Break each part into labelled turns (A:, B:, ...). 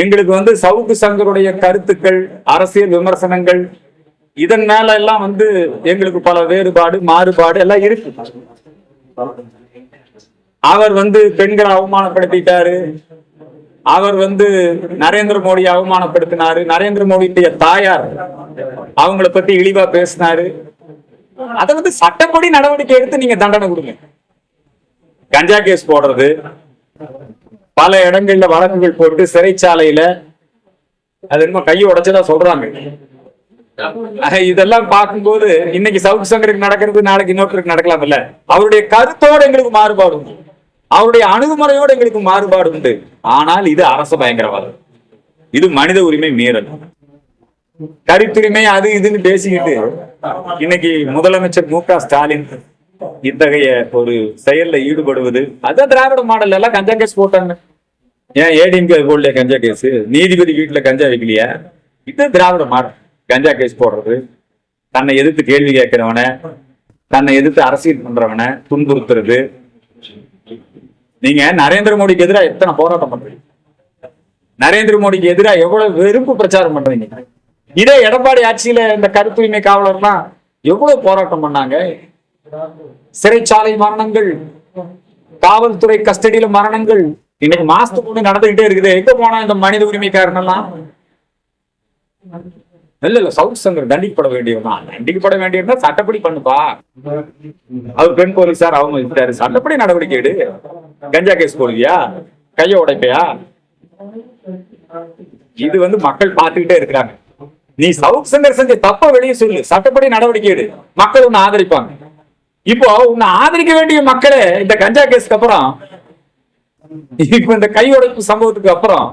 A: எங்களுக்கு வந்து சவுக்கு சங்கருடைய கருத்துக்கள் அரசியல் விமர்சனங்கள் இதன் மேல எல்லாம் வந்து எங்களுக்கு பல வேறுபாடு மாறுபாடு எல்லாம் இருக்கு. அவர் வந்து பெண்களை அவமானப்படுத்திட்டாரு. அவர் வந்து நரேந்திர மோடியை அவமானப்படுத்தினாரு. நரேந்திர மோடியுடைய தாயார் அவங்கள பத்தி இழிவா பேசினாரு. அதை வந்து சட்டப்படி நடவடிக்கை எடுத்து நீங்க தண்டனை கொடுங்க. கஞ்சா கேஸ் போடுறது. பல இடங்கள்ல வழக்குகள் போட்டு சிறைச்சாலையில அது என்னமோ கையை உடைச்சதா சொல்றாங்க. இதெல்லாம் இதெல்லாம் பார்க்கும்போது இன்னைக்கு சவுக்கு சங்கருக்கு நடக்கிறது நாளைக்கு இன்னொருத்தருக்கு நடக்கலாம் இல்ல அவருடைய கருத்தோடு எங்களுக்கு மாறுபாடு உண்டு. அவருடைய அணுகுமுறையோடு எங்களுக்கு மாறுபாடு உண்டு. ஆனால் இது அரச பயங்கரவாதம். இது மனித உரிமை மீறல். கருத்துரிமை அது இதுன்னு பேசிக்கிட்டு இன்னைக்கு முதலமைச்சர் மு க ஸ்டாலின் இத்தகைய ஒரு செயல்ல ஈடுபடுவது? அதான் திராவிட மாடல் எல்லாம் கஞ்சா கேஸ் போட்டாங்க. ஏன் ஏடிஎம்கே போடலையா கஞ்சா கேஸ்? நீதிபதி வீட்டுல கஞ்சா வைக்கலையா? இது திராவிட மாடல். கஞ்சா கேஸ் போடுறது. தன்னை எதிர்த்து கேள்வி கேட்கிறவன தன்னை எதிர்த்து அரசியல் பண்றவன துன்புறுத்துறது. நீங்க நரேந்திர மோடிக்கு எதிராக எத்தனை போராட்டம் பண்றீங்க? நரேந்திர மோடிக்கு எதிராக எவ்வளவு வெறுப்பு பிரச்சாரம் பண்றீங்க? இதே எடப்பாடி ஆட்சியில இந்த கருத்துரிமை காவலர்லாம் எவ்வளவு போராட்டம் பண்ணாங்க? சிறைச்சாலை மரணங்கள் காவல்துறை கஸ்டடியில மரணங்கள். இன்னைக்கு மாசத்துக்கு ஒண்ணு நடந்துகிட்டே இருக்குது. எங்க போனா இந்த மனித உரிமைக்காரன் எல்லாம் இல்ல இல்ல சவுத் சங்கர் தண்டிக்கப்பட வேண்டியவன் தண்டிக்கப்பட வேண்டியவனா சட்டப்படி பண்ணுப்பா. அவர் பெண் போலீஸார் அவங்க இருக்காரு. சட்டப்படி நடவடிக்கை எடு. கஞ்சா கேஸ் போடுவியா? கைய உடைப்பையா? இது வந்து மக்கள் பார்த்துக்கிட்டே இருக்கிறாங்க. நீ சவுத் சங்கர் செஞ்ச தப்ப வெளியே சொல்லு. சட்டப்படி நடவடிக்கை எடு. மக்கள் ஒன்னு ஆதரிப்பாங்க. இப்போ உன்னை ஆதரிக்க வேண்டிய மக்களே இந்த கஞ்சா கேஸ்க்கு அப்புறம் இப்ப இந்த கை உடைப்பு சம்பவத்துக்கு அப்புறம்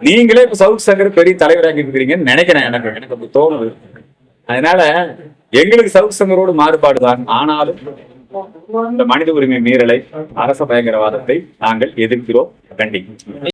A: நீங்களே இப்ப சவுத் சங்கர் பெரிய தலைவராக இருக்கிறீங்கன்னு நினைக்கிறேன் எனக்கு. எனக்கு அப்படி தோணுது. அதனால எங்களுக்கு சவுத் சங்கரோடு மாறுபாடு தான். ஆனாலும் இந்த மனித உரிமை மீறலை. அரச பயங்கரவாதத்தை நாங்கள் எதிர்க்கிறோம். கண்டிக்கிறோம்